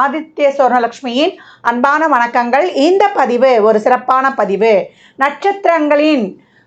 ஆதித்ய சுவர்ணலக்ஷ்மியின் அன்பான வணக்கங்கள். இந்த பதிவு ஒரு சிறப்பான பதிவு. நட்சத்திரங்களின்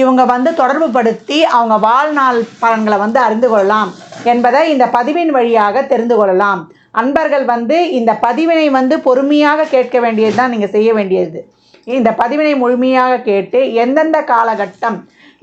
இவங்க வந்து தொடர்பு படுத்தி அவங்க வாழ்நாள் பலன்களை வந்து அறிந்து கொள்ளலாம் என்பதை இந்த பதிவின் வழியாக தெரிந்து கொள்ளலாம். அன்பர்கள் வந்து இந்த பதிவினை வந்து பொறுமையாக கேட்க வேண்டியது தான் நீங்கள் செய்ய வேண்டியது. இந்த பதிவினை முழுமையாக கேட்டு எந்தெந்த காலகட்டம்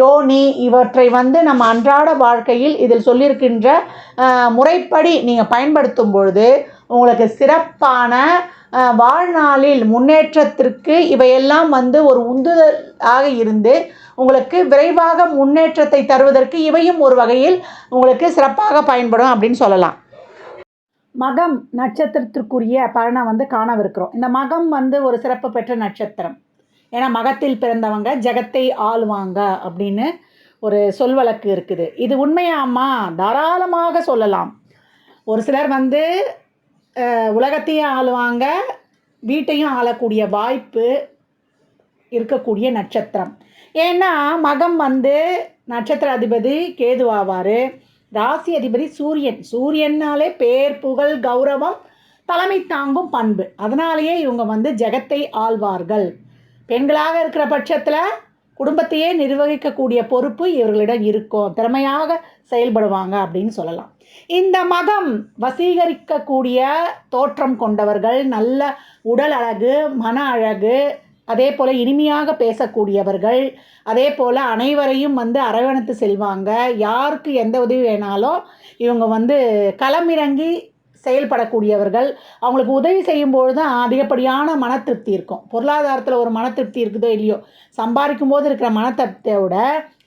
யோனி இவற்றை வந்து நம்ம அன்றாட வாழ்க்கையில் இதில் சொல்லியிருக்கின்ற முறைப்படி நீங்கள் பயன்படுத்தும் பொழுது உங்களுக்கு சிறப்பான வாழ்நாளில் முன்னேற்றத்திற்கு இவையெல்லாம் வந்து ஒரு உந்துதலாக இருந்து உங்களுக்கு விரைவாக முன்னேற்றத்தை தருவதற்கு இவையும் ஒரு வகையில் உங்களுக்கு சிறப்பாக பயன்படும் அப்படின்னு சொல்லலாம். மகம் நட்சத்திரத்திற்குரிய பலனை வந்து காணவிருக்கிறோம். இந்த மகம் வந்து ஒரு சிறப்பு பெற்ற நட்சத்திரம். ஏன்னா மகத்தில் பிறந்தவங்க ஜெகத்தை ஆளுவாங்க அப்படின்னு ஒரு சொல்வழக்கு இருக்குது. இது உண்மையாம்மா? தாராளமாக சொல்லலாம். ஒரு சிலர் வந்து உலகத்தையும் ஆளுவாங்க வீட்டையும் ஆளக்கூடிய வாய்ப்பு இருக்கக்கூடிய நட்சத்திரம். ஏன்னா மகம் வந்து நட்சத்திர அதிபதி கேதுவாவார் ராசி அதிபதி சூரியன். சூரியன்னாலே பேர் புகழ் கௌரவம் தலைமை தாங்கும் பண்பு. அதனாலேயே இவங்க வந்து ஜெகத்தை ஆள்வார்கள். பெண்களாக இருக்கிற பட்சத்தில் குடும்பத்தையே நிர்வகிக்கக்கூடிய பொறுப்பு இவர்களிடம் இருக்கும். திறமையாக செயல்படுவாங்க அப்படின்னு சொல்லலாம். இந்த மகம் வசீகரிக்கக்கூடிய தோற்றம் கொண்டவர்கள் நல்ல உடல் அழகு மன அழகு அதே போல் இனிமையாக பேசக்கூடியவர்கள் அதே போல் அனைவரையும் வந்து அரவணைத்து செல்வாங்க. யாருக்கு எந்த உதவி வேணாலும் இவங்க வந்து களமிறங்கி செயல்படக்கூடியவர்கள் அவங்களுக்கு உதவி செய்யும்போது தான் அதிகப்படியான மன திருப்தி இருக்கும். பொருளாதாரத்தில் ஒரு மன திருப்தி இருக்குதோ இல்லையோ சம்பாதிக்கும் போது இருக்கிற மன விட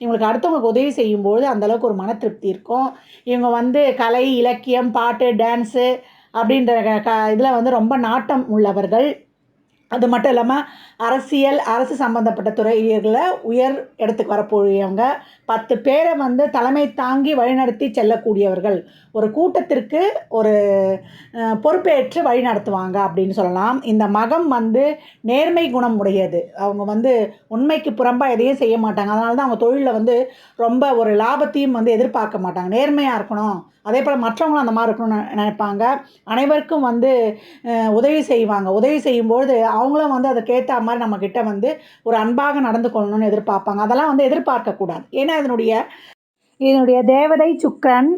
இவங்களுக்கு அடுத்தவங்களுக்கு உதவி செய்யும்போது அந்தளவுக்கு ஒரு மன திருப்தி இருக்கும். இவங்க வந்து கலை இலக்கியம் பாட்டு டான்ஸு அப்படின்ற க இதில் வந்து ரொம்ப நாட்டம் உள்ளவர்கள். அது மட்டும் இல்லாமல் அரசியல் அரசு சம்மந்தப்பட்ட துறைகளில் உயர் இடத்துக்கு வரக்கூடியவங்க பத்து பேரை வந்து தலைமை தாங்கி வழிநடத்தி செல்லக்கூடியவர்கள். ஒரு கூட்டத்திற்கு ஒரு பொறுப்பேற்று வழி நடத்துவாங்க அப்படின்னு சொல்லலாம். இந்த மகம் வந்து நேர்மை குணம் உடையது அவங்க வந்து உண்மைக்கு புறம்பாக எதையும் செய்ய மாட்டாங்க. அதனால தான் அவங்க தொழிலில் வந்து ரொம்ப ஒரு லாபத்தையும் வந்து எதிர்பார்க்க மாட்டாங்க. நேர்மையாக இருக்கணும். அதே போல் மற்றவங்களும் அந்த மாதிரி இருக்கணும்னு நெ- நினைப்பாங்க. அனைவருக்கும் வந்து உதவி செய்வாங்க. உதவி செய்யும்போது அவங்களும் வந்து அதுக்கேற்ற மாதிரி நம்மக்கிட்ட வந்து ஒரு அன்பாக நடந்து கொள்ளணும்னு எதிர்பார்ப்பாங்க. அதெல்லாம் வந்து எதிர்பார்க்கக்கூடாது ஏன்னா இதனுடைய இதனுடைய தேவதை சுக்கரன்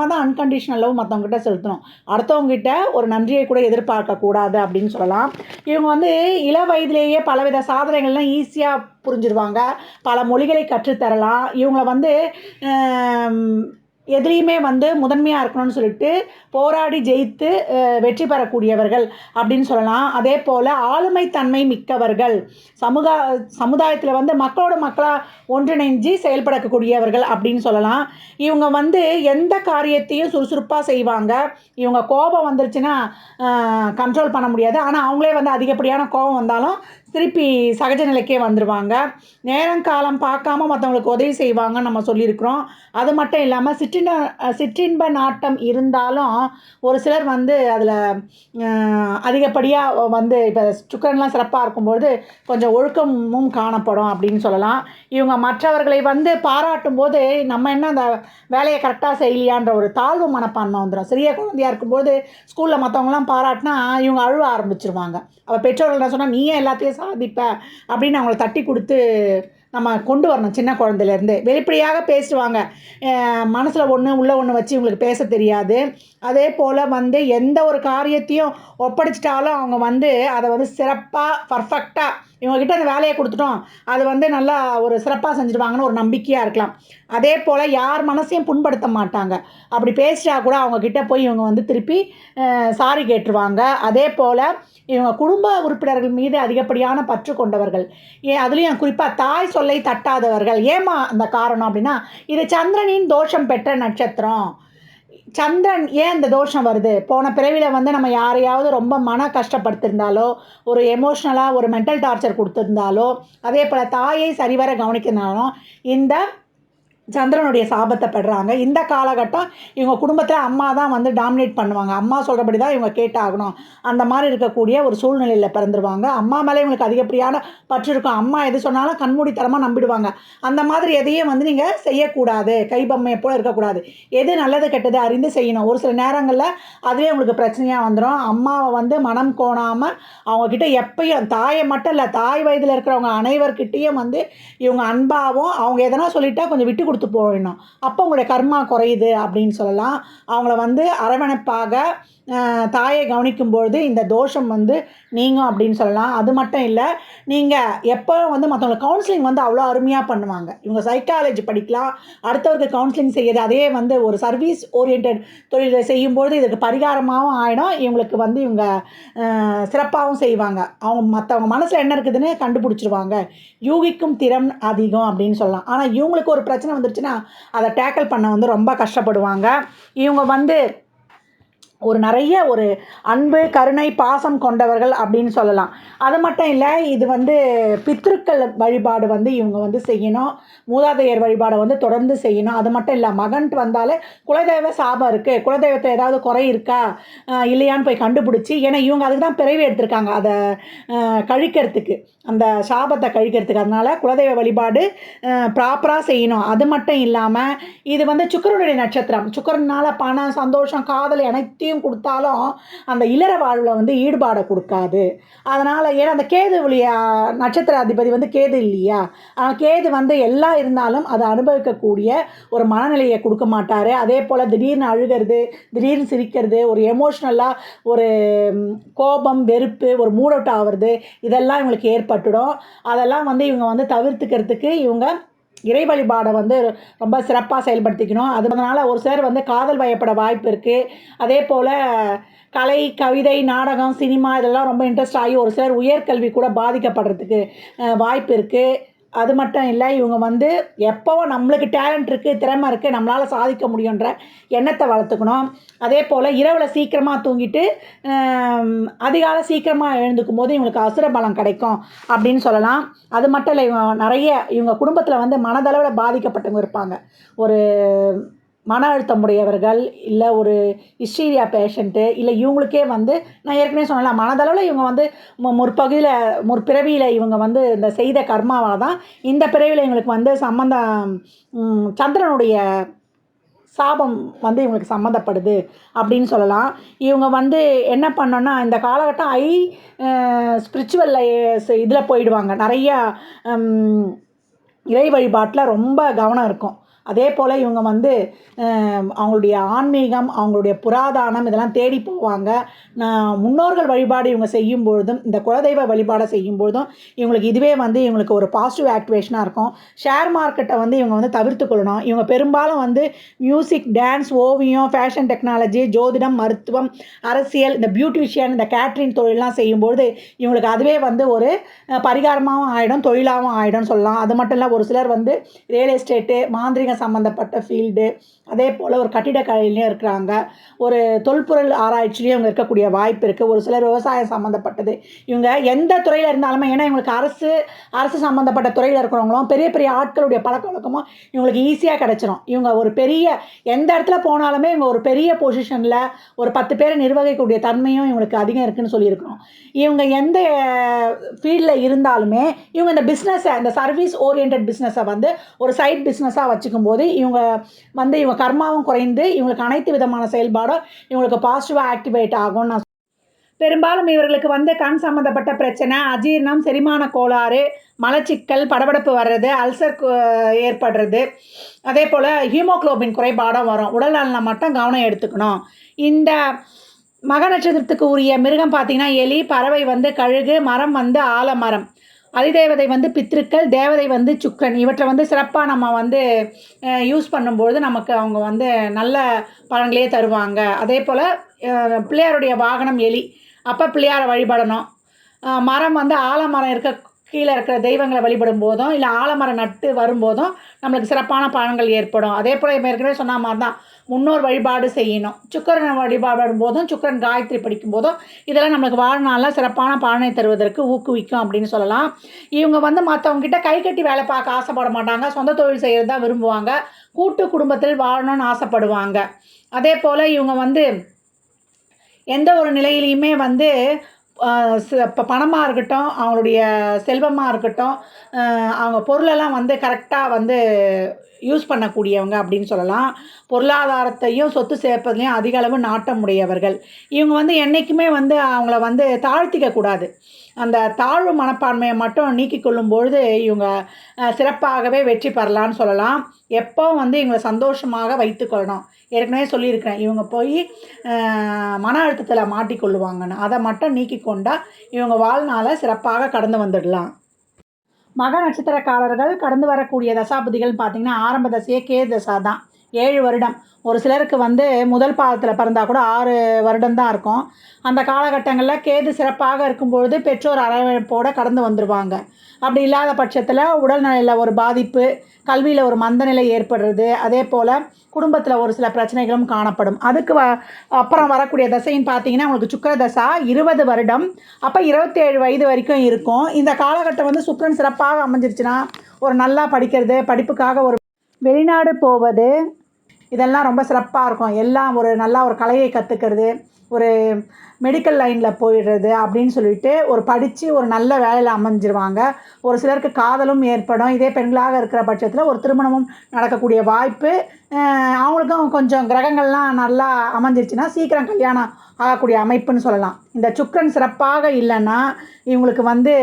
தான் அன்கண்டிஷனல் லவ் மற்றவங்ககிட்ட செலுத்தணும். அடுத்தவங்ககிட்ட ஒரு நன்றியை கூட எதிர்பார்க்கக்கூடாது அப்படின்னு சொல்லலாம். இவங்க வந்து இள வயதிலேயே பலவித சாதனைகள்லாம் ஈஸியாக புரிஞ்சிருவாங்க. பல மொழிகளை கற்றுத்தரலாம். இவங்களை வந்து எதுலேயுமே வந்து முதன்மையாக இருக்கணும்னு சொல்லிட்டு போராடி ஜெயித்து வெற்றி பெறக்கூடியவர்கள் அப்படின்னு சொல்லலாம். அதே போல் ஆளுமைத்தன்மை மிக்கவர்கள் சமூக சமுதாயத்தில் வந்து மக்களோட மக்களாக ஒன்றிணைஞ்சு செயல்படக்கூடியவர்கள் அப்படின்னு சொல்லலாம். இவங்க வந்து எந்த காரியத்தையும் சுறுசுறுப்பாக செய்வாங்க. இவங்க கோபம் வந்துருச்சுன்னா கண்ட்ரோல் பண்ண முடியாது. ஆனால் அவங்களே வந்து அதிகப்படியான கோபம் வந்தாலும் திருப்பி சகஜ நிலைக்கே வந்துடுவாங்க நேரம் காலம் பார்க்காம மற்றவங்களுக்கு உதவி செய்வாங்கன்னு நம்ம சொல்லியிருக்கிறோம். அது மட்டும் இல்லாமல் சிற்றின சிற்றின்ப நாட்டம் இருந்தாலும் ஒரு சிலர் வந்து அதில் அதிகப்படியாக வந்து இப்போ சுக்கரன்லாம் சிறப்பாக இருக்கும்போது கொஞ்சம் ஒழுக்கமும் காணப்படும் அப்படின்னு சொல்லலாம். இவங்க மற்றவர்களை வந்து பாராட்டும் போது நம்ம என்ன அந்த வேலையை கரெக்டாக செய்யலையான்ற ஒரு தாழ்வு மனப்பான்மை வந்துடும் சிறிய குழந்தையாக இருக்கும்போது ஸ்கூலில் மற்றவங்களாம் பாராட்டினா இவங்க அழுவ ஆரம்பிச்சிருவாங்க. அப்போ பெற்றோர்கள் என்ன சொன்னால் நீயே எல்லாத்தையும் சாதிப்ப அப்படின்னு அவங்கள தட்டி கொடுத்து நம்ம கொண்டு வரணும் சின்ன குழந்தையிலேருந்து வெளிப்படையாக பேசுவாங்க. மனசில் ஒன்று உள்ள ஒன்று வச்சு இவங்களுக்கு பேச தெரியாது. அதே போல் வந்து எந்த ஒரு காரியத்தையும் ஒப்படைச்சிட்டாலும் அவங்க வந்து அதை வந்து சிறப்பாக பர்ஃபெக்டாக இவங்ககிட்ட அந்த வேலையை கொடுத்துட்டோம். அது வந்து நல்லா ஒரு சிறப்பாக செஞ்சுடுவாங்கன்னு ஒரு நம்பிக்கையாக இருக்கலாம். அதே போல் யார் மனசையும் புண்படுத்த மாட்டாங்க. அப்படி பேசிட்டா கூட அவங்கக்கிட்ட போய் இவங்க வந்து திருப்பி சாரி கேட்டுருவாங்க. அதே போல் இவங்க குடும்ப உறுப்பினர்கள் மீது அதிகப்படியான பற்று கொண்டவர்கள். ஏன் அதுலேயும் குறிப்பாக தாய் சொல்லை தட்டாதவர்கள். ஏமா அந்த காரணம் அப்படின்னா இது சந்திரனின் தோஷம் பெற்ற நட்சத்திரம். சந்திரன் ஏன் இந்த தோஷம் வருது? போன பிறவியில் வந்து நம்ம யாரையாவது ரொம்ப மன கஷ்டப்படுத்திருந்தாலோ ஒரு எமோஷ்னலாக ஒரு மென்டல் டார்ச்சர் கொடுத்துருந்தாலோ அதே போல் தாயை சரிவர கவனிக்கிறதுனாலும் இந்த சந்திரனுடைய சாபத்தை படுறாங்க இந்த காலகட்டம் இவங்க குடும்பத்தில் அம்மா தான் வந்து டாமினேட் பண்ணுவாங்க. அம்மா சொல்கிறபடி தான் இவங்க கேட்டாகணும். அந்த மாதிரி இருக்கக்கூடிய ஒரு சூழ்நிலையில் பிறந்துருவாங்க. அம்மா மேலே இவங்களுக்கு அதிகப்படியான பற்று இருக்கும். அம்மா எது சொன்னாலும் கண்மூடித்தனமாக நம்பிடுவாங்க. அந்த மாதிரி எதையும் வந்து நீங்கள் செய்யக்கூடாது. கைபம்மையை போல் இருக்கக்கூடாது. எது நல்லது கெட்டது அறிந்து செய்யணும். ஒரு சில நேரங்களில் அதுவே உங்களுக்கு பிரச்சனையாக வந்துடும் அம்மாவை வந்து மனம் கோணாமல் அவங்கக்கிட்ட எப்பயும் தாயை மட்டும் இல்லை தாய் வயதில் இருக்கிறவங்க அனைவர்கிட்டேயும் வந்து இவங்க அன்பாகவும் அவங்க எதனா சொல்லிட்டா கொஞ்சம் விட்டு கொடுத்து போயிடணும். அப்போ உங்களுடைய கர்மா குறையுது அப்படின்னு சொல்லலாம். அவங்கள வந்து அரவணைப்பாக தாயை கவனிக்கும்பொழுது இந்த தோஷம் வந்து நீங்கும் அப்படின்னு சொல்லலாம். அது மட்டும் இல்லை நீங்கள் எப்போ வந்து மற்றவங்களுக்கு கவுன்சிலிங் வந்து அவ்வளோ அருமையாக பண்ணுவாங்க. இவங்க சைக்காலஜி படிக்கலாம் அடுத்தவருக்கு கவுன்சிலிங் செய்யுது அதே வந்து ஒரு சர்வீஸ் ஓரியன்ட் தொழிலை செய்யும்பொழுது இதுக்கு பரிகாரமாகவும் ஆகிடும் இவங்களுக்கு வந்து இவங்க சிறப்பாகவும் செய்வாங்க. அவங்க மற்றவங்க மனசில் என்ன இருக்குதுன்னு கண்டுபிடிச்சிருவாங்க. யூகிக்கும் திறன் அதிகம் அப்படின்னு சொல்லலாம். ஆனால் இவங்களுக்கு ஒரு பிரச்சனை வந்துருச்சுன்னா அதை டேக்கிள் பண்ண வந்து ரொம்ப கஷ்டப்படுவாங்க. இவங்க வந்து ஒரு நிறைய ஒரு அன்பு கருணை பாசம் கொண்டவர்கள் அப்படின்னு சொல்லலாம். அது மட்டும் இல்லை இது வந்து பித்ருக்கள் வழிபாடு வந்து இவங்க வந்து செய்யணும். மூதாதையர் வழிபாடை வந்து தொடர்ந்து செய்யணும். அது மட்டும் இல்லை மகன்ட்டு வந்தாலே குலதெய்வ சாபம் இருக்குது குலதெய்வத்தை ஏதாவது குறை இருக்கா? இல்லையான்னு போய் கண்டுபிடிச்சி ஏன்னா இவங்க அதுக்கு தான் பிறவி எடுத்திருக்காங்க அதை கழிக்கிறதுக்கு. அந்த சாபத்தை கழிக்கிறதுக்கு. அதனால் குலதெய்வ வழிபாடு ப்ராப்பராக செய்யணும். அது மட்டும் இல்லாமல் இது வந்து சுக்கரனுடைய நட்சத்திரம். சுக்கரனால் பணம் சந்தோஷம் காதல் அனைத்தையும் கொடுத்தாலும் அந்த இளர வாழ்வில் வந்து ஈடுபாடை கொடுக்காது. அதனால் ஏன்னா அந்த கேது நட்சத்திர அதிபதி வந்து கேது இல்லையா? ஆனால் கேது வந்து எல்லாம் இருந்தாலும் அதை அனுபவிக்கக்கூடிய ஒரு மனநிலையை கொடுக்க மாட்டார். அதே போல் திடீர்னு அழுகிறது திடீர்னு சிரிக்கிறது ஒரு எமோஷ்னலாக ஒரு கோபம் வெறுப்பு ஒரு மூட் அவுட் ஆகிறது இதெல்லாம் இவங்களுக்கு ஏற்பட்டுடும். அதெல்லாம் வந்து இவங்க வந்து தவிர்த்துக்கிறதுக்கு இவங்க இறை வழிபாடை வந்து ரொம்ப சிறப்பாக செயல்படுத்திக்கணும். அது அதனால் ஒரு சிலர் வந்து காதல் வயப்பட வாய்ப்பு இருக்குது அதே போல் கலை கவிதை நாடகம் சினிமா இதெல்லாம் ரொம்ப இன்ட்ரெஸ்ட் ஆகி ஒரு சிலர் உயர்கல்வி கூட பாதிக்கப்படுறதுக்கு வாய்ப்பு இருக்குது அது மட்டும் இல்லை இவங்க வந்து எப்போவும் நம்மளுக்கு டேலண்ட் இருக்குது திறமை இருக்குது நம்மளால் சாதிக்க முடியுன்ற எண்ணத்தை வளர்த்துக்கணும். அதே போல் இரவில் சீக்கிரமாக தூங்கிட்டு அதிகாலை சீக்கிரமாக எழுந்துக்கும் போது இவங்களுக்கு அசுர பலம் கிடைக்கும் அப்படின்னு சொல்லலாம். அது மட்டும் இல்லை இவங்க நிறைய இவங்க குடும்பத்தில் வந்து மனதளவில் பாதிக்கப்பட்டவங்க இருப்பாங்க. ஒரு மன அழுத்தம் உடையவர்கள் இல்லை ஒரு ஹிஸ்டீரியா பேஷண்ட்டு இல்லை இவங்களுக்கே வந்து நான் ஏற்கனவே சொன்னல மனதளவில் இவங்க வந்து முற்பகுதியில் முற்பிறவியில் இவங்க வந்து இந்த செய்த கர்மாவால் தான் இந்த பிறவியில் இவங்களுக்கு வந்து சம்மந்தம் சந்திரனுடைய சாபம் வந்து இவங்களுக்கு சம்மந்தப்படுது அப்படின்னு சொல்லலாம். இவங்க வந்து என்ன பண்ணோன்னா இந்த காலகட்டம் ஐ ஸ்பிரிச்சுவல் இதில் போயிடுவாங்க. நிறையா இறை வழிபாட்டில் ரொம்ப கவனம் இருக்கும். அதே போல் இவங்க வந்து அவங்களுடைய ஆன்மீகம் அவங்களுடைய புராதானம் இதெல்லாம் தேடி போவாங்க. முன்னோர்கள் வழிபாடு இவங்க செய்யும் பொழுதும் இந்த குலதெய்வ வழிபாடை செய்யும் பொழுதும் இவங்களுக்கு இதுவே வந்து இவங்களுக்கு ஒரு பாசிட்டிவ் ஆக்டிவேஷனாக இருக்கும். ஷேர் மார்க்கெட்டை வந்து இவங்க வந்து தவிர்த்து கொள்ளணும். இவங்க பெரும்பாலும் வந்து மியூசிக் டான்ஸ் ஓவியம் ஃபேஷன் டெக்னாலஜி ஜோதிடம் மருத்துவம் அரசியல் இந்த பியூட்டிஷியன் இந்த கேட்ரிங் தொழிலெலாம் செய்யும்பொழுது இவங்களுக்கு அதுவே வந்து ஒரு பரிகாரமாகவும் ஆகிடும் தொழிலாகவும் ஆகிடும் சொல்லலாம். அது மட்டும் இல்லை ஒரு சிலர் வந்து ரியல் எஸ்டேட்டு மாந்திரிக வணிக சம்மந்தப்பட்ட ஃபீல்டு அதே போல் ஒரு கட்டிடக்கலையிலையும் இருக்கிறாங்க. ஒரு தொல்பொருள் ஆராய்ச்சிலையும் இவங்க இருக்கக்கூடிய வாய்ப்பு இருக்குது ஒரு சிலர் விவசாயம் சம்மந்தப்பட்டது இவங்க எந்த துறையில் இருந்தாலுமே ஏன்னா இவங்களுக்கு அரசு அரசு சம்மந்தப்பட்ட துறையில் இருக்கிறவங்களும் பெரிய பெரிய ஆட்களுடைய பழக்க வழக்கமும் இவங்களுக்கு ஈஸியாக கிடச்சிரும். இவங்க ஒரு பெரிய எந்த இடத்துல போனாலுமே இவங்க ஒரு பெரிய பொசிஷனில் ஒரு பத்து பேரை நிர்வகிக்கக்கூடிய தன்மையும் இவங்களுக்கு அதிகம் இருக்குதுன்னு சொல்லியிருக்கிறோம். இவங்க எந்த ஃபீல்டில் இருந்தாலுமே இவங்க இந்த பிஸ்னஸை இந்த சர்வீஸ் ஓரியன்ட் பிஸ்னஸை வந்து ஒரு சைட் பிஸ்னஸாக வச்சுக்கும் போது இவங்க வந்து இவங்க கர்மாவும் குறைந்து இவங்களுக்கு அனைத்து விதமான செயல்பாடும் இவங்களுக்கு பாசிட்டிவாக ஆக்டிவேட் ஆகும் நான் பெரும்பாலும் இவர்களுக்கு வந்து கண் சம்மந்தப்பட்ட பிரச்சனை அஜீரணம் செரிமான கோளாறு மலச்சிக்கல் படபடப்பு வர்றது அல்சர் கு- ஏற்படுறது. அதே போல் ஹீமோகுளோபின் குறைபாடும் வரும். உடல் நலனை மட்டும் கவனம் எடுத்துக்கணும். இந்த மக நட்சத்திரத்துக்கு உரிய மிருகம் பார்த்தீங்கன்னா எலி பறவை வந்து கழுகு மரம் வந்து ஆலமரம். அதிதேவதை வந்து பித்ருக்கள் தேவதை வந்து சுக்கரன். இவற்றை வந்து சிறப்பாக நம்ம வந்து யூஸ் பண்ணும்பொழுது நமக்கு அவங்க வந்து நல்ல பலன்களே தருவாங்க. அதே போல் பிள்ளையாருடைய வாகனம் எலி. அப்போ பிள்ளையாரை வழிபடணும். மரம் வந்து ஆலமரம் இருக்க கீழே இருக்கிற தெய்வங்களை வழிபடும் போதும் இல்லை ஆலமரம் நட்டு வரும்போதும் நம்மளுக்கு சிறப்பான பலன்கள் ஏற்படும். அதே போல் ஏற்கனவே சொன்ன மாதிரி தான் முன்னோர் வழிபாடு செய்யணும். சுக்கரன் வழிபாடும் போதும் சுக்கரன் காயத்ரி படிக்கும் போதும் இதெல்லாம் நம்மளுக்கு வாழ்நாளில் சிறப்பான பலனை தருவதற்கு ஊக்குவிக்கும் அப்படின்னு சொல்லலாம். இவங்க வந்து மற்றவங்ககிட்ட கை கட்டி வேலை பார்க்க ஆசைப்பட மாட்டாங்க. சொந்த தொழில் செய்கிறது தான் விரும்புவாங்க. கூட்டு குடும்பத்தில் வாழணும்னு ஆசைப்படுவாங்க. அதே போல் இவங்க வந்து எந்த ஒரு நிலையிலையுமே வந்து இப்போ பணமாக இருக்கட்டும் அவங்களுடைய செல்வமாக இருக்கட்டும் அவங்க பொருளெல்லாம் வந்து கரெக்டாக வந்து யூஸ் பண்ணக்கூடியவங்க அப்படின்னு சொல்லலாம். பொருளாதாரத்தையும் சொத்து சேர்ப்பதுலையும் அதிக அளவு இவங்க வந்து என்றைக்குமே வந்து அவங்கள வந்து தாழ்த்திக்க கூடாது. அந்த தாழ்வு மனப்பான்மையை மட்டும் நீக்கி கொள்ளும் பொழுது இவங்க சிறப்பாகவே வெற்றி பெறலான்னு சொல்லலாம். எப்போ வந்து இவங்களை சந்தோஷமாக வைத்துக்கொள்ளணும் ஏற்கனவே சொல்லியிருக்கிறேன். இவங்க போய் மன அழுத்தத்தில் மாட்டிக்கொள்ளுவாங்கன்னு. அதை மட்டும் நீக்கி கொண்டால் இவங்க வாழ்நாளை சிறப்பாக கடந்து வந்துடலாம். மக நட்சத்திரக்காரர்கள் கடந்து வரக்கூடிய தசாபதிகள் பார்த்திங்கன்னா ஆரம்ப தசையே கே தசா தான். ஏழு வருடம். ஒரு சிலருக்கு வந்து முதல் பாதத்தில் பிறந்தால் கூட ஆறு வருடம் தான் இருக்கும். அந்த காலகட்டங்களில் கேது சிறப்பாக இருக்கும்பொழுது பெற்றோர் அரவணைப்போடு கடந்து வந்துடுவாங்க அப்படி இல்லாத பட்சத்தில் உடல்நிலையில் ஒரு பாதிப்பு கல்வியில் ஒரு மந்தநிலை ஏற்படுறது அதே போல் குடும்பத்தில் ஒரு சில பிரச்சனைகளும் காணப்படும். அதுக்கு வ அப்புறம் வரக்கூடிய தசைன்னு பார்த்தீங்கன்னா உங்களுக்கு சுக்கிர தசா இருபது வருடம். அப்போ இருபத்தேழு வயது வரைக்கும் இருக்கும். இந்த காலகட்டம் வந்து சுக்கரன் சிறப்பாக அமைஞ்சிருச்சுன்னா ஒரு நல்லா படிக்கிறது படிப்புக்காக ஒரு வெளிநாடு போவது இதெல்லாம் ரொம்ப சிறப்பாக இருக்கும். எல்லாம் ஒரு நல்லா ஒரு கலையை கற்றுக்கிறது ஒரு மெடிக்கல் லைனில் போயிடுறது அப்படின்னு சொல்லிட்டு ஒரு படித்து ஒரு நல்ல வேலையில் அமைஞ்சிருவாங்க. ஒரு சிலருக்கு காதலும் ஏற்படும். இதே பெண்களாக இருக்கிற பட்சத்தில் ஒரு திருமணமும் நடக்கக்கூடிய வாய்ப்பு அவங்களுக்கும் கொஞ்சம் கிரகங்கள்லாம் நல்லா அமைஞ்சிருச்சுன்னா சீக்கிரம் கல்யாணம் ஆகக்கூடிய அமைப்புன்னு சொல்லலாம். இந்த சுக்கரன் சிறப்பாக இல்லைன்னா இவங்களுக்கு வந்து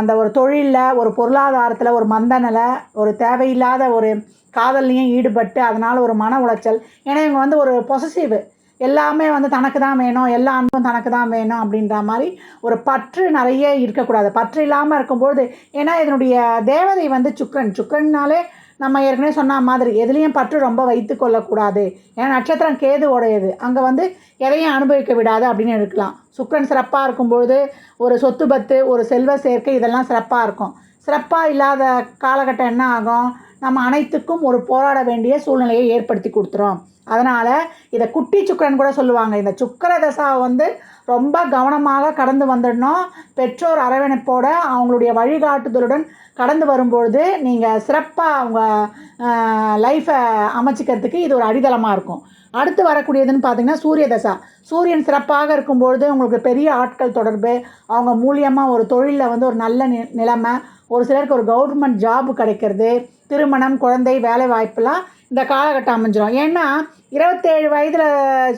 அந்த ஒரு தொழிலில் ஒரு பொருளாதாரத்தில் ஒரு மந்தநிலை ஒரு தேவையில்லாத ஒரு காதல்லையும் ஈடுபட்டு அதனால் ஒரு மன உளைச்சல். ஏன்னா இவங்க வந்து ஒரு பொசசிவ் எல்லாமே வந்து தனக்கு தான் வேணும் எல்லா அன்பும் தனக்கு தான் வேணும் அப்படின்ற மாதிரி ஒரு பற்று நிறைய இருக்கக்கூடாது. பற்று இல்லாமல் இருக்கும்பொழுது ஏன்னா இதனுடைய தேவதை வந்து சுக்கரன். சுக்கரன்னாலே நம்ம ஏற்கனவே சொன்ன மாதிரி எதுலேயும் பற்று ரொம்ப வைத்து கொள்ளக்கூடாது. ஏன்னா நட்சத்திரம் கேது உடையது. அங்கே வந்து எதையும் அனுபவிக்க விடாது அப்படின்னு இருக்கலாம். சுக்கரன் சிறப்பாக இருக்கும்பொழுது ஒரு சொத்து பத்து ஒரு செல்வ சேர்க்கை இதெல்லாம் சிறப்பாக இருக்கும். சிறப்பாக இல்லாத காலகட்டம் என்ன ஆகும்? நம்ம அனைத்துக்கும் ஒரு போராட வேண்டிய சூழ்நிலையை ஏற்படுத்தி கொடுத்துரும். அதனால் இதை குட்டி சுக்கரன் கூட சொல்லுவாங்க. இந்த சுக்கர தசாவை வந்து ரொம்ப கவனமாக கடந்து வந்துடணும். பெற்றோர் அரவணைப்போட அவங்களுடைய வழிகாட்டுதலுடன் கடந்து வரும்பொழுது நீங்கள் சிறப்பாக அவங்க லைஃப்பை அமைச்சிக்கிறதுக்கு இது ஒரு அடித்தளமாக இருக்கும். அடுத்து வரக்கூடியதுன்னு பார்த்தீங்கன்னா சூரிய தசா. சூரியன் சிறப்பாக இருக்கும்பொழுது உங்களுக்கு பெரிய ஆட்கள் தொடர்பு. அவங்க மூலியமாக ஒரு தொழிலில் வந்து ஒரு நல்ல நி நிலைமை. ஒரு சிலருக்கு ஒரு கவர்மெண்ட் ஜாப் கிடைக்கிறது. திருமணம் குழந்தை வேலை வாய்ப்பெல்லாம் இந்த காலகட்டம் அமைஞ்சிரும். ஏன்னா இருபத்தேழு வயதில்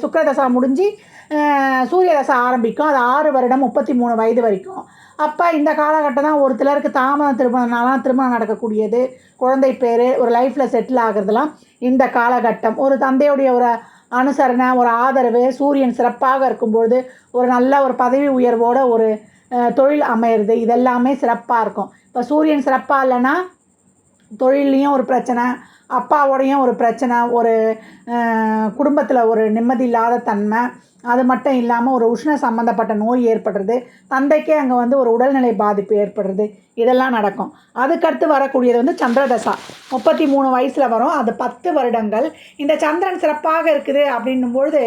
சுக்கரதசா முடிஞ்சு அஹ், ஆரம்பிக்கும். அது ஆறு வருடம் முப்பத்தி மூணு வயது வரைக்கும். அப்போ இந்த காலகட்டம் தான் ஒரு சிலருக்கு தாமத திருமணம்னாலாம் திருமணம் நடக்கக்கூடியது. குழந்தை பேர் ஒரு லைஃப்பில் செட்டில் ஆகிறதுலாம் இந்த காலகட்டம். ஒரு தந்தையுடைய ஒரு அனுசரணை ஒரு ஆதரவு சூரியன் சிறப்பாக இருக்கும்பொழுது ஒரு நல்ல ஒரு பதவி உயர்வோட ஒரு தொழில் அமையிறது இதெல்லாமே சிறப்பாக இருக்கும். இப்போ சூரியன் சிறப்பாக இல்லைன்னா தொழில்லையும் ஒரு பிரச்சனை அப்பாவோடையும் ஒரு பிரச்சனை ஒரு குடும்பத்தில் ஒரு நிம்மதி இல்லாத தன்மை அது மட்டும் இல்லாமல் ஒரு உஷ்ண சம்மந்தப்பட்ட நோய் ஏற்படுறது தந்தைக்கே அங்கே வந்து ஒரு உடல்நிலை பாதிப்பு ஏற்படுறது இதெல்லாம் நடக்கும். அதுக்கடுத்து வரக்கூடியது வந்து சந்திரதசா. முப்பத்தி மூணு வயசில் வரும். அது பத்து வருடங்கள். இந்த சந்திரன் சிறப்பாக இருக்குது அப்படின்னும்பொழுது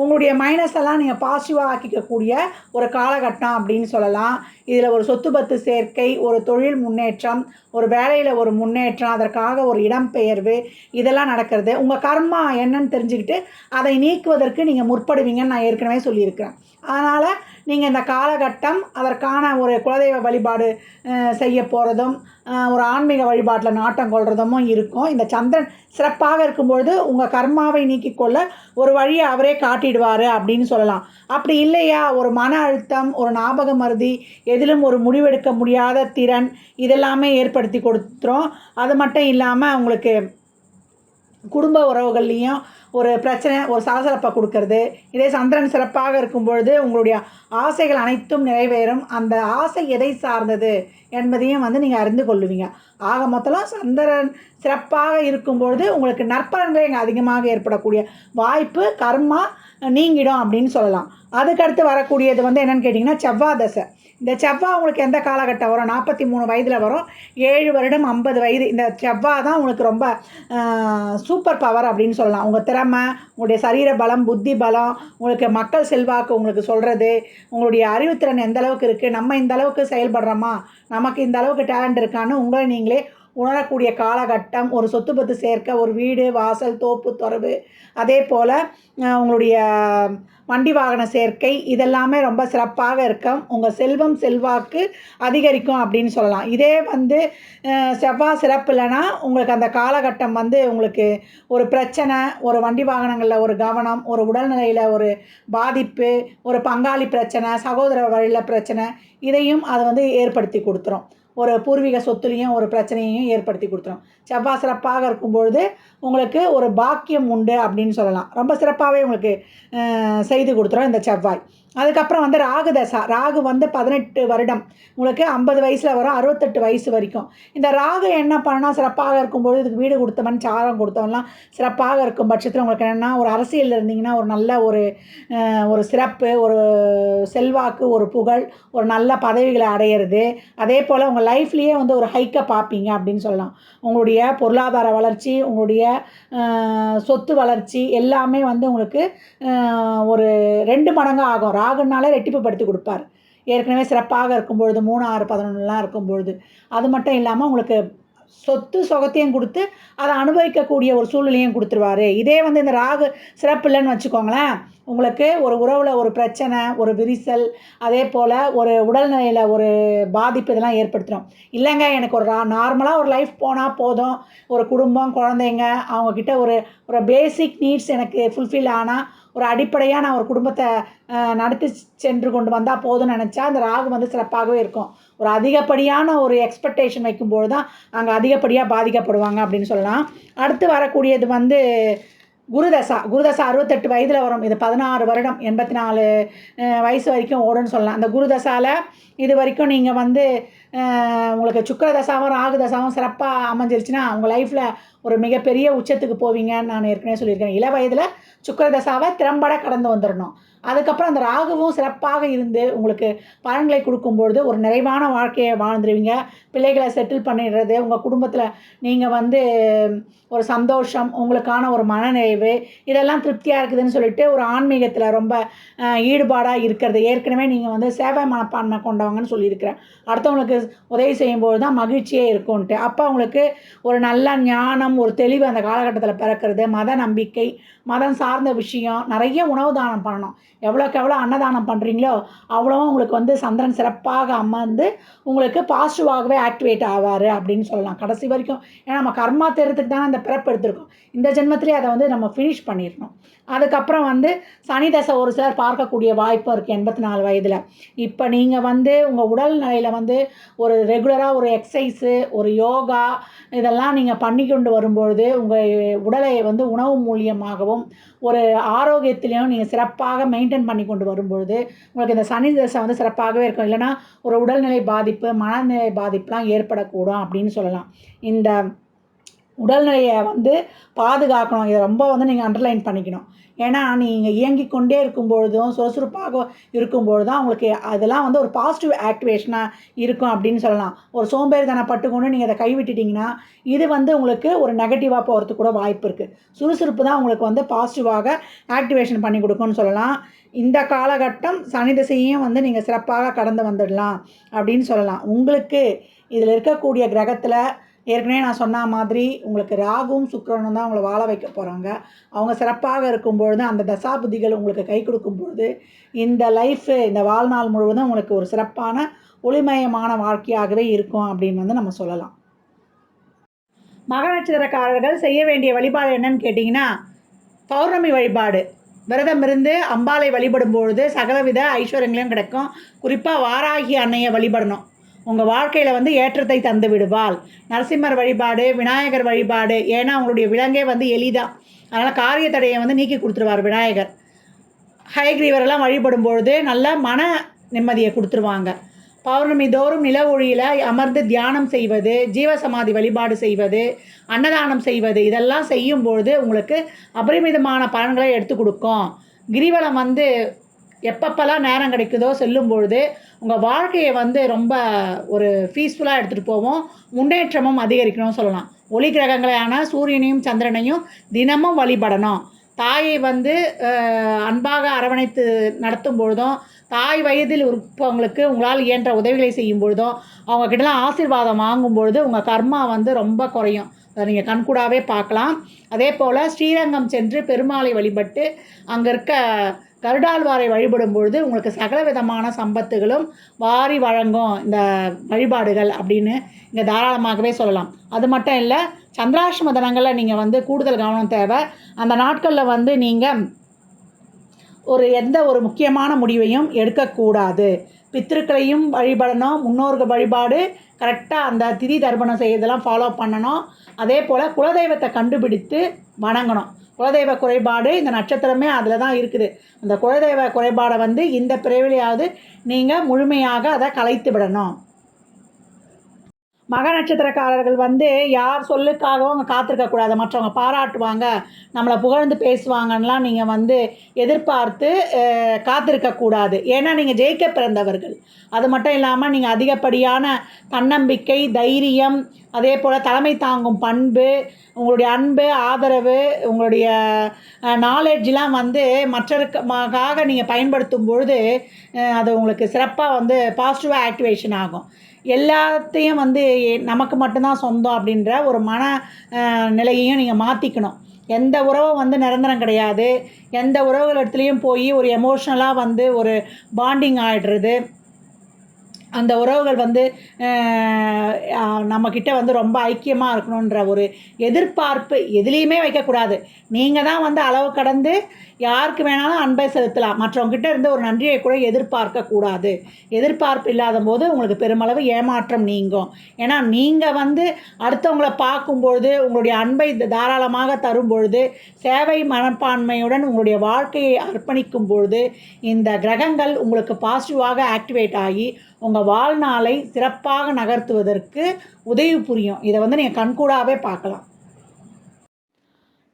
உங்களுடைய மைனஸ் எல்லாம் நீங்கள் பாசிட்டிவாக ஆக்கிக்கக்கூடிய ஒரு காலகட்டம் அப்படின்னு சொல்லலாம். இதில் ஒரு சொத்து பத்து சேர்க்கை ஒரு தொழில் முன்னேற்றம் ஒரு வேலையில் ஒரு முன்னேற்றம் அதற்காக ஒரு இடம்பெயர்வு இதெல்லாம் நடக்கிறது. உங்கள் கர்மா என்னன்னு தெரிஞ்சுக்கிட்டு அதை நீக்குவதற்கு நீங்கள் முற்படுவீங்கன்னு நான் ஏற்கனவே சொல்லியிருக்கிறேன். அதனால் நீங்கள் இந்த காலகட்டம் அதற்கான ஒரு குலதெய்வ வழிபாடு செய்ய போகிறதும் ஒரு ஆன்மீக வழிபாட்டில் நாட்டம் கொள்றதும் இருக்கும். இந்த சந்திரன் சிறப்பாக இருக்கும்பொழுது உங்கள் கர்மாவை நீக்கிக்கொள்ள ஒரு வழியை அவரே காட்டிடுவார் அப்படின்னு சொல்லலாம். அப்படி இல்லையா? ஒரு மன அழுத்தம் ஒரு ஞாபக மருதி எதிலும் ஒரு முடிவெடுக்க முடியாத திறன் இதெல்லாமே ஏற்படுத்தி கொடுத்துரும். அது மட்டும் இல்லாமல் உங்களுக்கு குடும்ப உறவுகள்லேயும் ஒரு பிரச்சனை ஒரு சலசலப்பை கொடுக்கறது. இதே சந்திரன் சிறப்பாக இருக்கும் பொழுது உங்களுடைய ஆசைகள் அனைத்தும் நிறைவேறும். அந்த ஆசை எதை சார்ந்தது என்பதையும் வந்து நீங்கள் அறிந்து கொள்ளுவீங்க. ஆக மொத்தம் சந்திரன் சிறப்பாக இருக்கும்பொழுது உங்களுக்கு நற்பலன்கள் இங்கே அதிகமாக ஏற்படக்கூடிய வாய்ப்பு கர்மா நீங்கிடும் அப்படின்னு சொல்லலாம். அதுக்கடுத்து வரக்கூடியது வந்து என்னென்னு கேட்டிங்கன்னா செவ்வாய் தசை. இந்த செவ்வாய் உங்களுக்கு எந்த காலகட்டம் வரும்? நாற்பத்தி மூணு வயதில் வரும். ஏழு வருடம் ஐம்பது வயது. இந்த செவ்வாய் தான் உங்களுக்கு ரொம்ப சூப்பர் பவர் அப்படின்னு சொல்லலாம். உங்கள் திறமை உங்களுடைய சரீர பலம் புத்தி பலம் உங்களுக்கு மக்கள் செல்வாக்கு உங்களுக்கு சொல்கிறது உங்களுடைய அறிவுத்திறன் எந்த அளவுக்கு இருக்குது நம்ம இந்த அளவுக்கு செயல்படுறோமா? நமக்கு இந்த அளவுக்கு டேலண்ட் இருக்கான்னு உங்களை நீங்களே உணரக்கூடிய காலகட்டம் ஒரு சொத்து பத்து சேர்க்க ஒரு வீடு வாசல் தோப்பு தொடர்பு அதே போல் உங்களுடைய வண்டி வாகன சேர்க்கை இதெல்லாமே ரொம்ப சிறப்பாக இருக்கும். உங்கள் செல்வம் செல்வாக்கு அதிகரிக்கும் அப்படின்னு சொல்லலாம். இதே வந்து செவ்வாய் சிறப்பு இல்லைன்னா உங்களுக்கு அந்த காலகட்டம் வந்து உங்களுக்கு ஒரு பிரச்சனை ஒரு வண்டி வாகனங்களில் ஒரு கவனம் ஒரு உடல்நிலையில் ஒரு பாதிப்பு ஒரு பங்காளி பிரச்சனை சகோதர வழியில் பிரச்சனை இதையும் அதை வந்து ஏற்படுத்தி கொடுத்துரும். ஒரு பூர்வீக சொத்துலேயும் ஒரு பிரச்சனையையும் ஏற்படுத்தி கொடுத்துரும். செவ்வாய் சிறப்பாக இருக்கும்பொழுது உங்களுக்கு ஒரு பாக்கியம் உண்டு அப்படின்னு சொல்லலாம். ரொம்ப சிறப்பாகவே உங்களுக்கு செய்து கொடுத்துரும் இந்த செவ்வாய். அதுக்கப்புறம் வந்து ராகு தசா ராகு வந்து பதினெட்டு வருடம். உங்களுக்கு ஐம்பது வயசில் வரும் அறுபத்தெட்டு வயசு வரைக்கும். இந்த ராகு என்ன பண்ணால் சிறப்பாக இருக்கும்போது இதுக்கு வீடு கொடுத்தவன் சாரம் கொடுத்தவன்லாம் சிறப்பாக இருக்கும் பட்சத்தில் உங்களுக்கு என்னென்னா ஒரு அரசியலில் இருந்தீங்கன்னா ஒரு நல்ல ஒரு ஒரு சிறப்பு ஒரு செல்வாக்கு ஒரு புகழ் ஒரு நல்ல பதவிகளை அடையிறது. அதே போல் உங்கள் லைஃப்லேயே வந்து ஒரு ஹைக்கை பார்ப்பீங்க அப்படின்னு சொல்லலாம். உங்களுடைய பொருளாதார வளர்ச்சி உங்களுடைய சொத்து வளர்ச்சி எல்லாமே வந்து உங்களுக்கு ஒரு ரெண்டு மடங்கு ஆகும் ராகுனாலே ரெட்டிப்புப்படுத்தி கொடுப்பார். ஏற்கனவே சிறப்பாக இருக்கும் பொழுது மூணு ஆறு பதினொன்றுலாம் இருக்கும் பொழுது அது மட்டும் இல்லாமல் உங்களுக்கு சொத்து சொகத்தையும் கொடுத்து அதை அனுபவிக்கக்கூடிய ஒரு சூழ்நிலையும் கொடுத்துருவாரு. இதே வந்து இந்த ராகு சிறப்பு இல்லைன்னு வச்சுக்கோங்களேன் உங்களுக்கு ஒரு உறவில் ஒரு பிரச்சனை ஒரு விரிசல் அதே போல் ஒரு உடல்நிலையில் ஒரு பாதிப்பு இதெல்லாம் ஏற்படுத்திடும் இல்லைங்க எனக்கு ஒரு நார்மலாக ஒரு லைஃப் போனால் போதும். ஒரு குடும்பம் குழந்தைங்க அவங்கக்கிட்ட ஒரு ஒரு பேசிக் நீட்ஸ் எனக்கு ஃபுல்ஃபில் ஆனால் ஒரு அடிப்படையாக நான் ஒரு குடும்பத்தை நடத்தி சென்று கொண்டு வந்தால் போதும்னு நினச்சா அந்த ராகு வந்து சிறப்பாகவே இருக்கும். ஒரு அதிகப்படியான ஒரு எக்ஸ்பெக்டேஷன் வைக்கும்போது தான் அங்கே அதிகப்படியாக பாதிக்கப்படுவாங்க அப்படின்னு சொல்லலாம். அடுத்து வரக்கூடியது வந்து குருதசா. குருதசா அறுபத்தெட்டு வயதில் வரும். இது பதினாறு வருடம் எண்பத்தி நாலு வயசு வரைக்கும் ஓடுன்னு சொல்லலாம். அந்த குருதசாவில் இது வரைக்கும் நீங்கள் வந்து உங்களுக்கு சுக்கரதசாவும் தசாவும் ராகு தசாவும் சிறப்பாக அமைஞ்சிருச்சுன்னா உங்கள் லைஃப்பில் ஒரு மிகப்பெரிய உச்சத்துக்கு போவீங்கன்னு நான் ஏற்கனவே சொல்லியிருக்கேன். இள வயதில் சுக்கர தசாவை திறம்பட கடந்து வந்துடணும் அதுக்கப்புறம் அந்த ராகுவும் சிறப்பாக இருந்து உங்களுக்கு பலன்களை கொடுக்கும்பொழுது ஒரு நிறைவான வாழ்க்கையை வாழ்ந்துருவீங்க. பிள்ளைகளை செட்டில் பண்ணிடுறது உங்கள் குடும்பத்தில் நீங்கள் வந்து ஒரு சந்தோஷம் உங்களுக்கான ஒரு மனநிறைவு இதெல்லாம் திருப்தியாக இருக்குதுன்னு சொல்லிட்டு ஒரு ஆன்மீகத்தில் ரொம்ப ஈடுபாடாக இருக்கிறது. ஏற்கனவே நீங்கள் வந்து சேவை மனப்பான்மை கொண்டவங்கன்னு சொல்லியிருக்கிறேன். அடுத்தவங்களுக்கு உதவி செய்யும்போது தான் மகிழ்ச்சியே இருக்கும்ன்ட்டு அப்போ அவங்களுக்கு ஒரு நல்ல ஞானம் ஒரு தெளிவு அந்த காலகட்டத்தில் பிறக்கிறது. மத நம்பிக்கை மதம் சார்ந்த விஷயம் நிறைய உணவு தானம் பண்ணணும். எவ்வளோக்கு எவ்வளோ அன்னதானம் பண்ணுறீங்களோ அவ்வளோவும் உங்களுக்கு வந்து சந்திரன் சிறப்பாக அமர்ந்து உங்களுக்கு பாசிட்டிவாகவே ஆக்டிவேட் ஆவார் அப்படின்னு சொல்லலாம். கடைசி வரைக்கும் ஏன்னா நம்ம கர்மா தெரியறதுக்கு தானே அந்த பிறப்பு எடுத்திருக்கோம். இந்த ஜென்மத்திலே அதை வந்து நம்ம ஃபினிஷ் பண்ணிடணும். அதுக்கப்புறம் வந்து சனி தசை ஒரு சிலர் பார்க்கக்கூடிய வாய்ப்பு இருக்குது எண்பத்தி நாலு வயதில். இப்போ நீங்கள் வந்து உங்கள் உடல் நிலையில் வந்து ஒரு ரெகுலராக ஒரு எக்ஸசைஸு ஒரு யோகா இதெல்லாம் நீங்கள் பண்ணி கொண்டு வரும்பொழுது உங்கள் உடலை வந்து உணவு மூலியமாகவும் ஒரு ஆரோக்கியத்திலையும் நீங்கள் சிறப்பாக மெயின்டைன் பண்ணி கொண்டு வரும்பொழுது உங்களுக்கு இந்த சனி தசை வந்து சிறப்பாகவே இருக்கும். இல்லைனா ஒரு உடல்நிலை பாதிப்பு மனநிலை பாதிப்புலாம் ஏற்படக்கூடும் அப்படின்னு சொல்லலாம். இந்த உடல்நிலையை வந்து பாதுகாக்கணும். இதை ரொம்ப வந்து நீங்கள் அண்டர்லைன் பண்ணிக்கணும். ஏன்னா நீங்கள் இயங்கி கொண்டே இருக்கும்பொழுதும் சுறுசுறுப்பாக இருக்கும்பொழுது தான் உங்களுக்கு அதெல்லாம் வந்து ஒரு பாசிட்டிவ் ஆக்டிவேஷனாக இருக்கும் அப்படின்னு சொல்லலாம். ஒரு சோம்பேறித்தனப்பட்டு கொண்டு நீங்கள் அதை கைவிட்டுட்டிங்கன்னா இது வந்து உங்களுக்கு ஒரு நெகட்டிவாக போகிறதுக்கு கூட வாய்ப்பு இருக்குது சுறுசுறுப்பு தான் உங்களுக்கு வந்து பாசிட்டிவாக ஆக்டிவேஷன் பண்ணி கொடுக்கும்னு சொல்லலாம். இந்த காலகட்டம் சனி திசையும் வந்து நீங்கள் சிறப்பாக கடந்து வந்துடலாம் அப்படின்னு சொல்லலாம். உங்களுக்கு இதில் இருக்கக்கூடிய கிரகத்தில் ஏற்கனவே நான் சொன்ன மாதிரி உங்களுக்கு ராகுவும் சுக்கரனும் தான் உங்களை வாழ வைக்க போகிறாங்க அவங்க சிறப்பாக இருக்கும்பொழுது அந்த தசாபுதிகள் உங்களுக்கு கை கொடுக்கும்பொழுது இந்த லைஃபு இந்த வாழ்நாள் முழுவதும் உங்களுக்கு ஒரு சிறப்பான ஒளிமயமான வாழ்க்கையாகவே இருக்கும் அப்படின்னு வந்து நம்ம சொல்லலாம். மக நட்சத்திரக்காரர்கள் செய்ய வேண்டிய வழிபாடு என்னன்னு கேட்டிங்கன்னா பௌர்ணமி வழிபாடு. விரதம் இருந்து அம்பாளை வழிபடும் பொழுது சகலவித ஐஸ்வர்யங்களையும் கிடைக்கும். குறிப்பாக வாராகி அன்னையை வழிபடணும். உங்கள் வாழ்க்கையில் வந்து ஏற்றத்தை தந்து விடுவாள். நரசிம்மர் வழிபாடு விநாயகர் வழிபாடு ஏன்னா அவங்களுடைய விலங்கே வந்து எளிதான் அதனால் காரிய தடையை வந்து நீக்கி கொடுத்துருவார் விநாயகர். ஹயக்ரீவரெல்லாம் வழிபடும் பொழுது நல்ல மன நிம்மதியை கொடுத்துருவாங்க. பௌர்ணமி தோறும் நில ஒளியில் அமர்ந்து தியானம் செய்வது ஜீவசமாதி வழிபாடு செய்வது அன்னதானம் செய்வது இதெல்லாம் செய்யும் பொழுது உங்களுக்கு அபரிமிதமான பலன்களை எடுத்து கொடுக்கும். கிரிவலம் வந்து எப்பப்பெல்லாம் நேரம் கிடைக்குதோ செல்லும் பொழுது உங்கள் வாழ்க்கையை வந்து ரொம்ப ஒரு பீஸ்ஃபுல்லாக எடுத்துகிட்டு போவோம். முன்னேற்றமும் அதிகரிக்கணும்னு சொல்லலாம். ஒளி கிரகங்களான சூரியனையும் சந்திரனையும் தினமும் வழிபடணும். தாயை வந்து அன்பாக அரவணைத்து நடத்தும் பொழுதும் தாய் வயதில் இருப்பவங்களுக்கு உங்களால் இயன்ற உதவிகளை செய்யும் பொழுதும் அவங்கக்கிட்டலாம் ஆசீர்வாதம் வாங்கும் பொழுது உங்கள் கர்மா வந்து ரொம்ப குறையும். அதை நீங்கள் கண்கூடாவே பார்க்கலாம். அதே போல் ஸ்ரீரங்கம் சென்று பெருமாளை வழிபட்டு அங்கே இருக்க கருடாழ்வாரை வழிபடும் பொழுது உங்களுக்கு சகல விதமான சம்பத்துகளும் வாரி வழங்கும் இந்த வழிபாடுகள் அப்படின்னு இங்கே தாராளமாகவே சொல்லலாம். அது மட்டும் இல்லை சந்திராஷ்டம தினங்களில் நீங்கள் வந்து கூடுதல் கவனம் தேவை. அந்த நாட்களில் வந்து நீங்கள் ஒரு எந்த ஒரு முக்கியமான முடிவையும் எடுக்கக்கூடாது. பித்திருக்களையும் வழிபடணும் முன்னோர்கள் வழிபாடு கரெக்டாக அந்த திதி தர்ப்பணம் செய்யறதெல்லாம் ஃபாலோ பண்ணணும். அதே போல் குலதெய்வத்தை கண்டுபிடித்து வணங்கணும். குலதெய்வ குறைபாடு இந்த நட்சத்திரமே அதில் தான் இருக்குது. அந்த குலதெய்வ குறைபாடை வந்து இந்த பிறவிலையாவது நீங்கள் முழுமையாக அதை கலைத்து விடணும். மக நட்சத்திரக்காரர்கள் வந்து யார் சொல்லுக்காகவும் அவங்க காத்திருக்கக்கூடாது மற்றவங்க பாராட்டுவாங்க. நம்மளை புகழ்ந்து பேசுவாங்கன்னெலாம் நீங்கள் வந்து எதிர்பார்த்து காத்திருக்கக்கூடாது ஏன்னா நீங்கள் ஜெயிக்க பிறந்தவர்கள். அது மட்டும் இல்லாமல் நீங்கள் அதிகப்படியான தன்னம்பிக்கை தைரியம் அதே போல் தலைமை தாங்கும் பண்பு உங்களுடைய அன்பு ஆதரவு உங்களுடைய நாலேஜ்லாம் வந்து மற்றருக்காக நீங்கள் பயன்படுத்தும் பொழுது அது உங்களுக்கு சிறப்பாக வந்து பாசிட்டிவாக ஆக்டிவேஷன் ஆகும். எல்லாத்தையும் வந்து நமக்கு மட்டும்தான் சொந்தம் அப்படின்ற ஒரு மன நிலையையும் நீங்கள் மாற்றிக்கணும் எந்த உறவும் வந்து நிரந்தரம் கிடையாது. எந்த உறவுகள் இடத்துலையும் போய் ஒரு எமோஷ்னலாக வந்து ஒரு பாண்டிங் ஆகிடுறது அந்த உறவுகள் வந்து நம்மக்கிட்ட வந்து ரொம்ப ஐக்கியமாக இருக்கணுன்ற ஒரு எதிர்பார்ப்பு எதுலேயுமே வைக்கக்கூடாது. நீங்கள் தான் வந்து அளவு கடந்து யாருக்கு வேணாலும் அன்பை செலுத்தலாம். மற்றவங்ககிட்ட இருந்து ஒரு நன்றியை கூட எதிர்பார்க்கக்கூடாது எதிர்பார்ப்பு இல்லாத போது உங்களுக்கு பெருமளவு ஏமாற்றம் நீங்கும். ஏன்னா நீங்கள் வந்து அடுத்தவங்கள பார்க்கும்பொழுது உங்களுடைய அன்பை தாராளமாக தரும் பொழுது சேவை மனப்பான்மையுடன் உங்களுடைய வாழ்க்கையை அர்ப்பணிக்கும் பொழுது இந்த கிரகங்கள் உங்களுக்கு பாசிட்டிவாக ஆக்டிவேட் ஆகி உங்கள் வாழ்நாளை சிறப்பாக நகர்த்துவதற்கு உதவி புரியும். இதை வந்து நீங்கள் கண்கூடாகவே பார்க்கலாம்.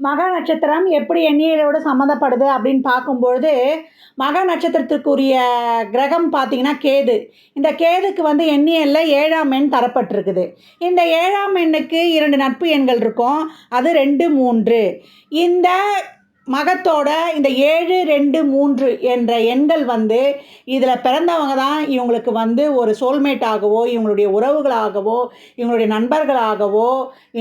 மக நட்சத்திரம் எப்படி எண்ணியலோடு சம்மந்தப்படுது அப்படின்னு பார்க்கும்பொழுது மக நட்சத்திரத்துக்குரிய கிரகம் பார்த்திங்கன்னா கேது. இந்த கேதுக்கு வந்து எண்ணியலில் ஏழாம் எண் தரப்பட்டிருக்குது. இந்த ஏழாம் எண்ணுக்கு இரண்டு நட்பு எண்கள் இருக்கும். அது ரெண்டு மூன்று. இந்த மகத்தோட இந்த ஏழு ரெண்டு மூன்று என்ற எண்கள் வந்து இதில் பிறந்தவங்க தான் இவங்களுக்கு வந்து ஒரு சோல்மேட்டாகவோ இவங்களுடைய உறவுகளாகவோ இவங்களுடைய நண்பர்களாகவோ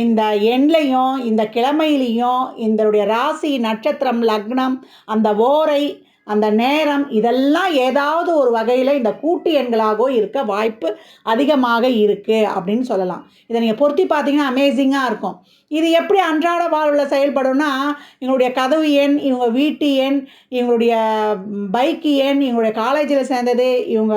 இந்த எண்லையும் இந்த கிழமையிலையும் இதனுடைய ராசி நட்சத்திரம் லக்னம் அந்த ஓரை அந்த நேரம் இதெல்லாம் ஏதாவது ஒரு வகையில் இந்த கூட்டு எண்களாகவோ இருக்க வாய்ப்பு அதிகமாக இருக்குது அப்படின்னு சொல்லலாம். இதை நீங்கள் பொருத்தி பார்த்தீங்கன்னா அமேசிங்காக இருக்கும். இது எப்படி அன்றாட வாழ்வில் செயல்படும்னா இவங்களுடைய கதவு எண் இவங்க வீட்டு எண் இவங்களுடைய பைக்கு எண் இவங்களுடைய காலேஜில் சேர்ந்தது இவங்க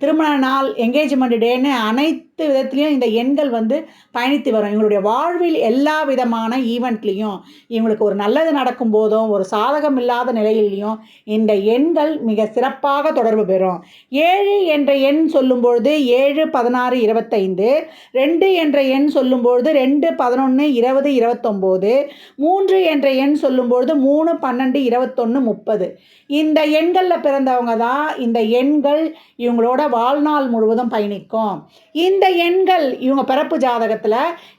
திருமண நாள் என்கேஜ்மெண்ட் டேன்னு அனைத்து விதத்துலேயும் இந்த எண்கள் வந்து பயணித்து வரும். இவங்களுடைய வாழ்வில் எல்லா விதமான ஈவெண்ட்லேயும் இவங்களுக்கு ஒரு நல்லது நடக்கும் போதும் ஒரு சாதகம் இல்லாத நிலையிலையும் இந்த எண்கள் மிக சிறப்பாக தொடர்பு பெறும். ஏழு என்ற எண் சொல்லும்பொழுது ஏழு பதினாறு இருபத்தைந்து ரெண்டு என்ற எண் சொல்லும்பொழுது ரெண்டு பதினொன்று இரு இருபது இருபத்தொம்போது மூன்று என்ற எண் சொல்லும்பொழுது மூணு பன்னெண்டு இருபத்தொன்று முப்பது. இந்த எண்களில் பிறந்தவங்க தான் இந்த எண்கள் இவங்களோட வாழ்நாள் முழுவதும் பயணிக்கும். இந்த எண்கள் இவங்க பிறப்பு ஜாதகத்தில்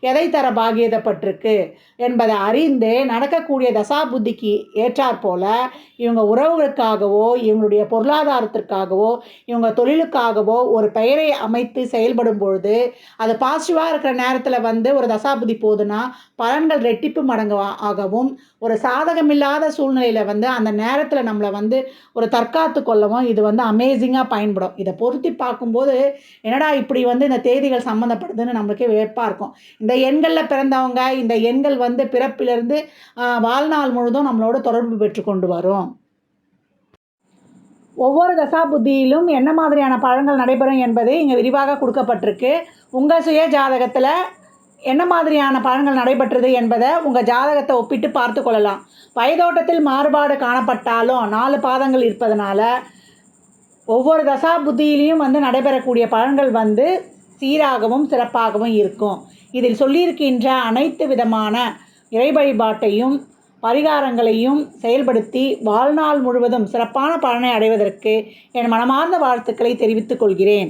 எதை தர பாகியதப்பட்டிருக்கு என்பதை அறிந்து நடக்கக்கூடிய தசா புத்திக்கு ஏற்றாற் போல இவங்க உறவுகளுக்காகவோ இவங்களுடைய பொருளாதாரத்திற்காகவோ இவங்க தொழிலுக்காகவோ ஒரு பெயரை அமைத்து செயல்படும் பொழுது அது பாசிட்டிவாக இருக்கிற நேரத்தில் வந்து ஒரு தசாபுதி போகுதுன்னா பலன்கள் ரெட்டிப்பு மடங்கு ஆகவும் ஒரு சாதகமில்லாத சூழ்நிலையில் வந்து அந்த நேரத்தில் நம்மளை வந்து ஒரு தற்காத்து கொள்ளவும் இது வந்து அமேசிங்காக பயன்படும். இதை பொருத்தி பார்க்கும்போது என்னடா இப்படி வந்து இந்த தேதிகள் சம்மந்தப்படுதுன்னு நம்மளுக்கே வியப்பாக இருக்கும். இந்த எண்களில் பிறந்தவங்க இந்த எண்கள் வந்து பிறப்பிலிருந்து வாழ்நாள் முழுதும் நம்மளோட தொடர்பு பெற்று கொண்டு வரும். ஒவ்வொரு தசாபுத்தியிலும் என்ன மாதிரியான பழங்கள் நடைபெறும் என்பது இங்கே விரிவாக கொடுக்கப்பட்டிருக்கு. உங்கள் சுய ஜாதகத்தில் என்ன மாதிரியான பலன்கள் நடைபெற்றது என்பதை உங்கள் ஜாதகத்தை ஒப்பிட்டு பார்த்து கொள்ளலாம். வயதோட்டத்தில் மாறுபாடு காணப்பட்டாலும் நாலு பாதங்கள் இருப்பதனால ஒவ்வொரு தசா புத்தியிலையும் வந்து நடைபெறக்கூடிய பலன்கள் வந்து சீராகவும் சிறப்பாகவும் இருக்கும். இதில் சொல்லியிருக்கின்ற அனைத்து விதமான இறை வழிபாட்டையும் பரிகாரங்களையும் செயல்படுத்தி வாழ்நாள் முழுவதும் சிறப்பான பலனை அடைவதற்கு என் மனமார்ந்த வாழ்த்துக்களை தெரிவித்துக் கொள்கிறேன்.